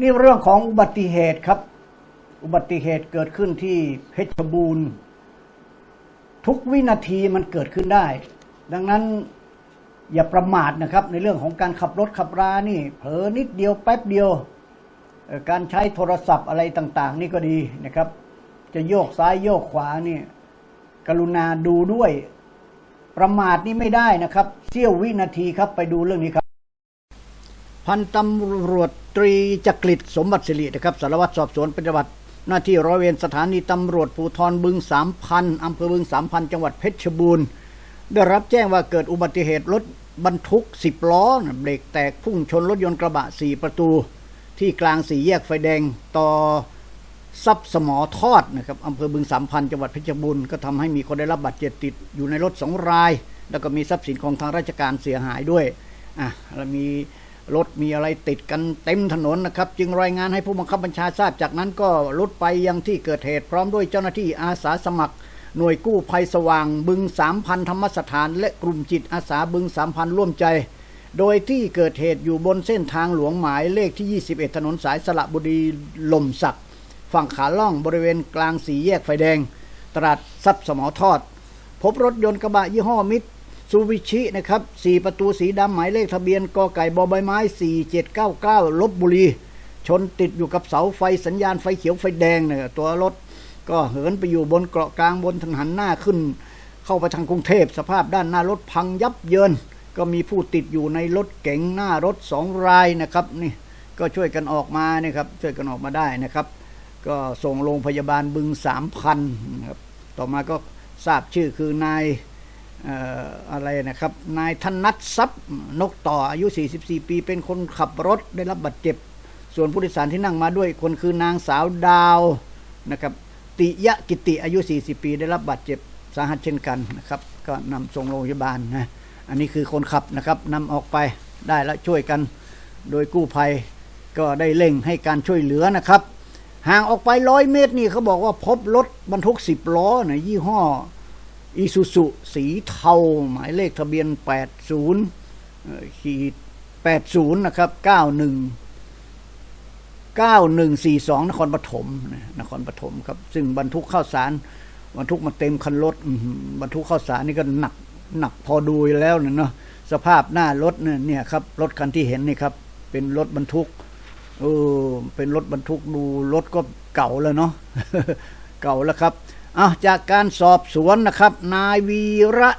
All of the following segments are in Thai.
นี่เรื่องของอุบัติเหตุครับ อุบัติเหตุเกิดขึ้นที่เพชรบูรณ์ ทุกวินาทีมันเกิดขึ้นได้ ดังนั้นอย่าประมาทนะครับ ในเรื่องของการขับรถขับรานี่ เผลอนิดเดียวแป๊บเดียว การใช้โทรศัพท์อะไรต่าง ๆ นี่ก็ดีนะครับ จะโยกซ้ายโยกขวานี่ กรุณาดูด้วย ประมาทนี่ไม่ได้นะครับเสี้ยววินาทีครับไปดูเรื่องนี้ครับ พันตำรวจตรีจักริดสมบัติสิรินะครับสารวัตรสอบสวนปฏิบัติ หน้าที่ร้อยเวรสถานีตำรวจภูธรบึงสามพันอำเภอบึงสามพันจังหวัดเพชรบูรณ์ได้รับแจ้งว่าเกิดอุบัติเหตุรถบรรทุก 10 ล้อเบรกแตกพุ่งชนรถยนต์กระบะ 4 ประตู ที่กลางสี่แยกไฟแดงต่อซับสมอทอดนะครับอำเภอบึงสามพันจังหวัดเพชรบูรณ์ก็ทำให้มีคนได้รับบาดเจ็บติดอยู่ในรถสองราย แล้วก็มีทรัพย์สินของทางราชการเสียหายด้วยอะแล้วมี รถมีอะไรติดกันเต็มถนนนะครับ จึงรายงานให้ผู้บังคับบัญชาทราบจากนั้นก็รุดไปยังที่เกิดเหตุพร้อมด้วยเจ้าหน้าที่อาสาสมัคร หน่วยกู้ภัยสว่าง บึงสามพันธรรมสถาน และกลุ่มจิตอาสาบึงสามพันร่วมใจ โดยที่เกิดเหตุอยู่บนเส้นทางหลวงหมายเลขที่ 21 ถนนสายสระบุรีลมสักฝั่งขาล่องบริเวณกลางสี่แยกไฟแดงตลาดซับสมอทอด พบรถยนต์กระบะยี่ห้อมิต ซูบิชินะครับสีประตูสีดำหมายเลขทะเบียนกไก่บอใบไม้ 4799ลบบุรี ชนติดอยู่กับเสาไฟสัญญาณไฟเขียวไฟแดงเนี่ยตัวรถก็เหินไปอยู่บนเกาะกลางบนถนนหันหน้าขึ้น เข้าไปทางกรุงเทพสภาพด้านหน้ารถพังยับเยิน ก็มีผู้ติดอยู่ในรถเก๋งหน้ารถสองรายนะครับนี่ก็ช่วยกันออกมานี่ครับช่วยกันออกมาได้นะครับ ก็ส่งโรงพยาบาลบึงสามพันนะครับต่อมาก็ทราบชื่อคือนาย อะไรนะครับ นายธนัททรัพย์นกต่ออายุ 44 ปี เป็นคนขับรถได้รับบาดเจ็บ ส่วนผู้โดยสารที่นั่งมาด้วยคนคือนางสาวดาวนะครับ ติยะกิติอายุ 40 ปี ได้รับบาดเจ็บสาหัสเช่นกันนะครับ ก็นำส่งโรงพยาบาลนะอันนี้คือคนขับนะครับนำออกไปได้แล้วช่วยกัน โดยกู้ภัยก็ได้เร่งให้การช่วยเหลือนะครับ ห่างออกไปร้อยเมตรนี่เขาบอกว่าพบรถบรรทุกสิบล้อนะยี่ห้อ อีซูซุสีเทาหมายเลขทะเบียน 80ขีด80 นะครับ 91 9142 นครปฐมนะนครปฐมครับ ซึ่งบรรทุกข้าวสารบรรทุกมาเต็มคันรถบรรทุกข้าวสารนี่ก็หนักหนักพอดูแล้วเนาะสภาพหน้ารถเนี่ยครับรถคันที่เห็นนี่ครับ เป็นรถบรรทุกเออเป็นรถบรรทุกดูรถก็เก่าแล้วเนาะเก่าแล้วครับ อะจากการสอบสวนนะครับ นายวีระ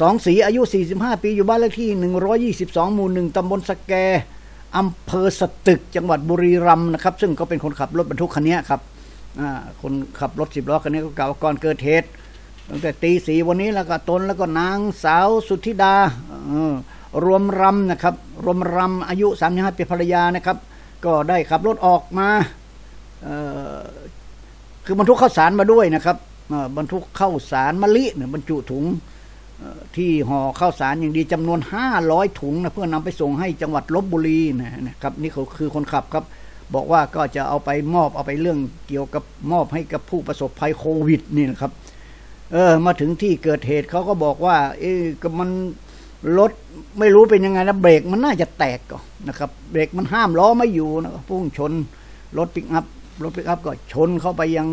สองสีอายุ 45 ปี อยู่บ้านเลขที่ 122 หมู่หนึ่งตำบลสแกอำเภอสตึก จังหวัดบุรีรัมย์นะครับ ซึ่งก็เป็นคนขับรถบรรทุกคันนี้ครับคนขับรถสิบล้อคันนี้ก็กล่าวว่าก่อนเกิดเหตุตั้งแต่ตีสีวันนี้แล้วก็ตนแล้วก็นางสาวสุธิดารวมรำนะครับ รวมรำอายุ 35 ปีภรรยานะครับ ก็ได้ขับรถออกมา คือบรรทุกข้าวสารมาด้วยนะครับบรรทุกข้าวสารมะลิเนี่ยบรรจุถุงที่ห่อข้าวสารอย่างดีจำนวน 500 ถุงนะเพื่อนำไปส่งให้จังหวัดลบบุรีนะครับนี่เขาคือคนขับครับ บอกว่าก็จะเอาไปมอบเอาไปเรื่องเกี่ยวกับมอบให้กับผู้ประสบภัยโควิดนี่นะครับ เออมาถึงที่เกิดเหตุเขาก็บอกว่า เอ๊ะก็มันรถไม่รู้เป็นยังไงนะเบรกมันน่าจะแตกก่อนนะครับ เบรกมันห้ามล้อไม่อยู่นะพุ่งชนรถปิกอัพ รถปิกอัพก็ชนเข้าไปยัง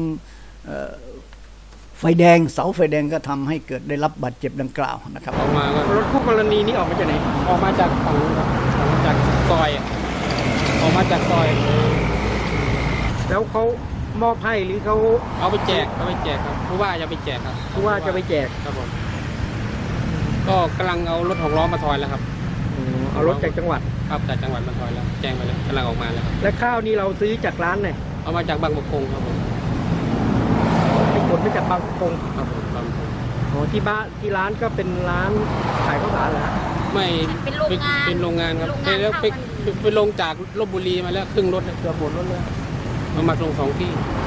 เอ่อไฟแดงเสาไฟแดงก็ทำให้เกิดได้รับบาดเจ็บดังกล่าวนะครับออกมาก็รถคู่กรณีนี้ออกมาจากไหนออกมาจากฝั่งนู้นครับออกมาจากซอยอะออกมาจากซอย แล้วเขามอบให้หรือเขาเอาไปแจกเอาไปแจกครับผู้ว่าจะไปแจกครับผู้ว่าจะไปแจกครับผมก็กำลังเอารถหกล้อมาทอยแล้วครับเอารถจากจังหวัดครับจากจังหวัดมาทอยแล้วแจ้งไปแล้วกำลังออกมาแล้วครับและข้าวนี่เราซื้อจากร้านไหน เอามาจากบางประกงครับผมไปขนมาจากบางประกงครับผมบางประกงอ๋อที่บ้านที่ร้านก็เป็นร้านขายข้าวสารเหรอฮะไม่เป็นโรงงานเป็นโรงงานครับโรงงานไปแล้วไปข้าวมัน ไปลงจากลบบุรีมาแล้วครึ่งรถเลยเกือบหมดรถเลยเอามาลงสองที่อ